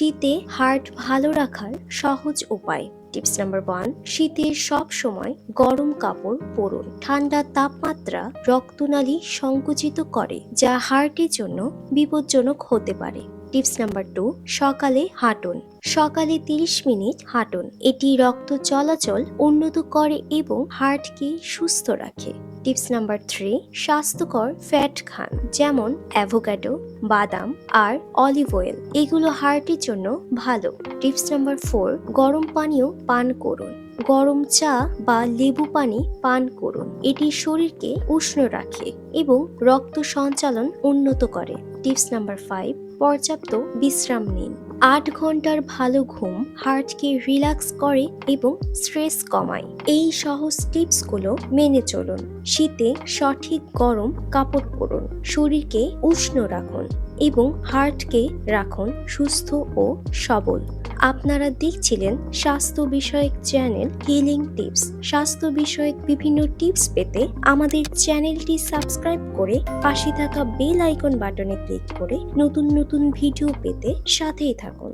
শীতে হার্ট ভালো রাখার সহজ উপায়। টিপস নাম্বার ওয়ান, শীতে সব সময় গরম কাপড় পরুন। ঠান্ডা তাপমাত্রা রক্তনালী সংকুচিত করে, যা হার্টের জন্য বিপজ্জনক হতে পারে। টিপস নাম্বার টু, সকালে হাঁটুন। সকালে 30 মিনিট হাঁটুন। এটি রক্ত চলাচল উন্নত করে এবং হার্টকে সুস্থ রাখে। টিপস নাম্বার থ্রি, স্বাস্থ্যকর ফ্যাট খান, যেমন অ্যাভোকাডো, বাদাম আর অলিভ অয়েল। এগুলো হার্টের জন্য ভালো। টিপস নাম্বার ফোর, গরম পানীয় পান করুন। গরম চা বা লেবু পানি পান করুন। এটি শরীরকে উষ্ণ রাখে এবং রক্ত সঞ্চালন উন্নত করে। টিপস নাম্বার ফাইভ পর্যাপ্ত বিশ্রাম নিন। আট ঘণ্টার ভালো ঘুম হার্টকে রিল্যাক্স করে এবং স্ট্রেস কমায়। এই সহজ টিপসগুলো মেনে চলুন। শীতে সঠিক গরম কাপড় পরুন, শরীরকে উষ্ণ রাখুন এবং হার্টকে রাখুন সুস্থ ও সবল। আপনারা দেখছিলেন স্বাস্থ্য বিষয়ক চ্যানেল হিলিং টিপস স্বাস্থ্য বিষয়ক বিভিন্ন টিপস পেতে আমাদের চ্যানেলটি সাবস্ক্রাইব করে পাশে থাকা বেল আইকন বাটনে ক্লিক করে নতুন নতুন ভিডিও পেতে সাথেই থাকুন।